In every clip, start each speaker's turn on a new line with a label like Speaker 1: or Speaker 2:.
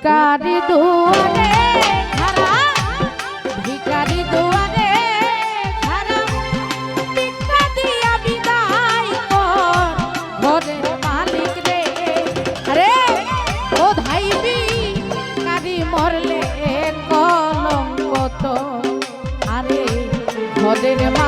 Speaker 1: ভিকারি দুয়ারে, খারা। ভিকারি দুয়ারে, খারা। ভিক্ষা দিয়া বিদায় কর, ঘরের মালিক রে। আরে, ও ধাইবি কারি মরলে কলম কত আরে, ঘরের মালিক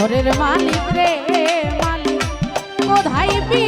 Speaker 1: ঘরের মালিক রে মালিক কোথায় পি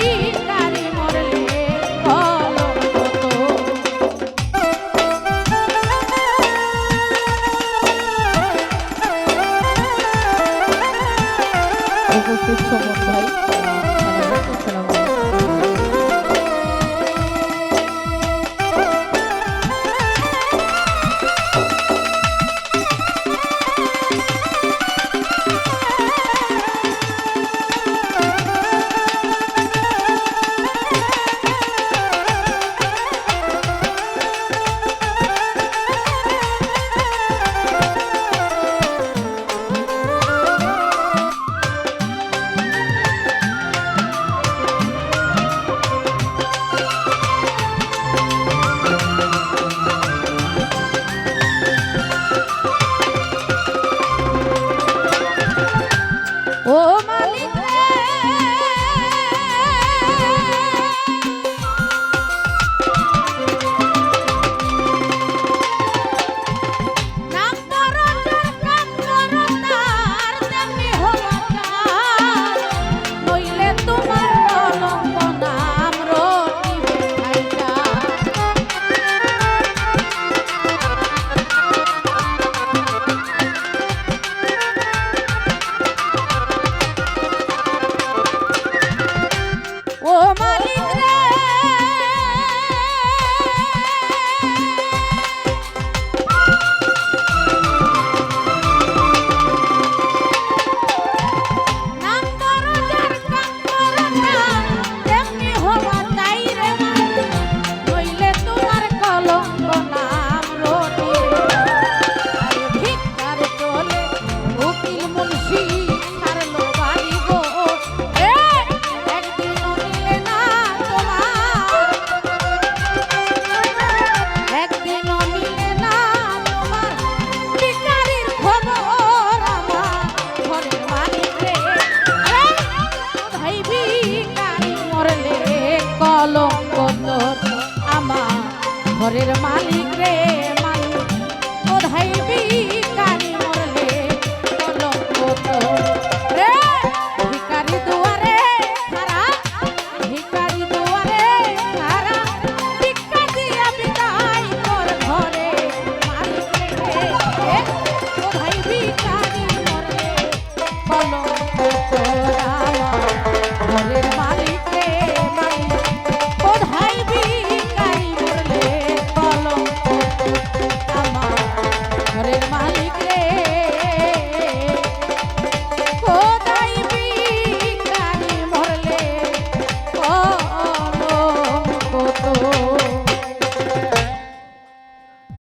Speaker 1: রে মানুষ কোথায় বি